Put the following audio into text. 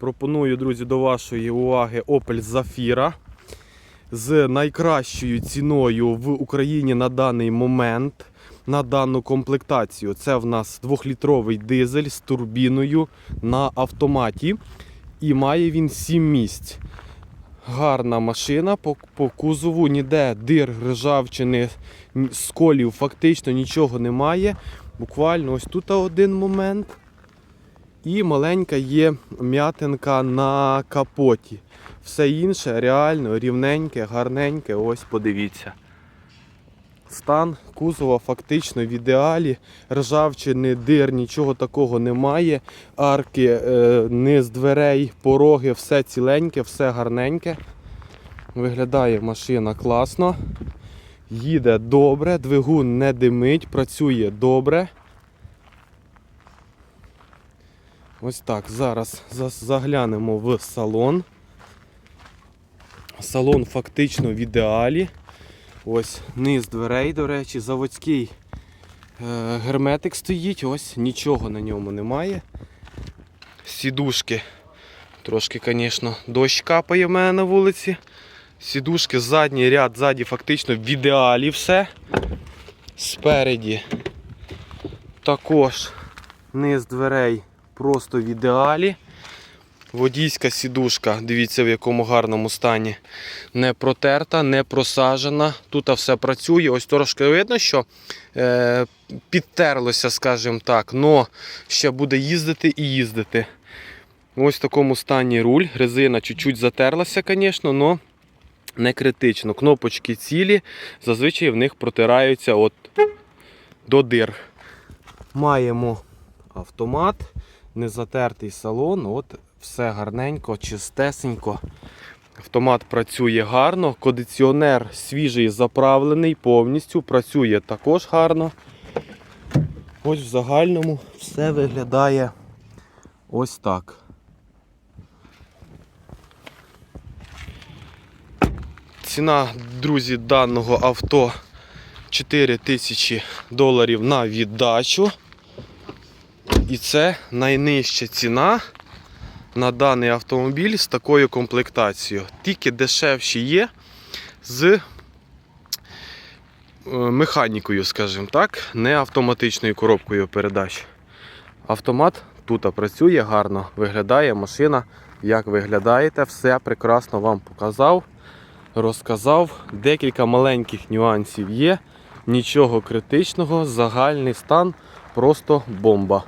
Пропоную, друзі, до вашої уваги Opel Zafira з найкращою ціною в Україні на даний момент. На дану комплектацію. Це в нас 2-літровий дизель з турбіною на автоматі. І має він 7 місць. Гарна машина по, по кузову, ніде дир, ржавчини, сколів фактично нічого немає. Буквально ось тут один момент. І маленька є м'ятинка на капоті. Все інше реально рівненьке, гарненьке. Ось подивіться. Стан кузова фактично в ідеалі. Ржавчини, дир, нічого такого немає. Арки, е, низ дверей, пороги, все ціленьке, все гарненьке. Виглядає машина класно. Їде добре, двигун не димить, працює добре. Ось так, зараз заглянемо в салон. Салон фактично в ідеалі. Ось низ дверей, до речі, заводський е, герметик стоїть, ось нічого на ньому немає. Сідушки. Трошки, звісно, дощ капає в мене на вулиці. Сідушки, задній ряд, ззаді фактично в ідеалі все. Спереді також низ дверей просто в ідеалі. Водійська сідушка, дивіться в якому гарному стані. Не протерта, не просажена. Тут все працює. Ось трошки видно, що е, підтерлося, скажімо так, но ще буде їздити і їздити. Ось в такому стані руль. Резина чуть-чуть затерлася, звісно, але не критично. Кнопочки цілі, зазвичай в них протираються от до дир. Маємо автомат, незатертий салон, от все гарненько, чистесенько. Автомат працює гарно, кондиціонер свіжий, заправлений повністю, працює також гарно. Ось в загальному все виглядає ось так. Ціна, друзі, даного авто 4 тисячі доларів на віддачу. І це найнижча ціна на даний автомобіль з такою комплектацією. Тільки дешевші є з е, механікою, скажімо так, не автоматичною коробкою передач. Автомат тут працює гарно, виглядає машина, як виглядаєте, все прекрасно вам показав, розказав. Декілька маленьких нюансів є, нічого критичного, загальний стан просто бомба.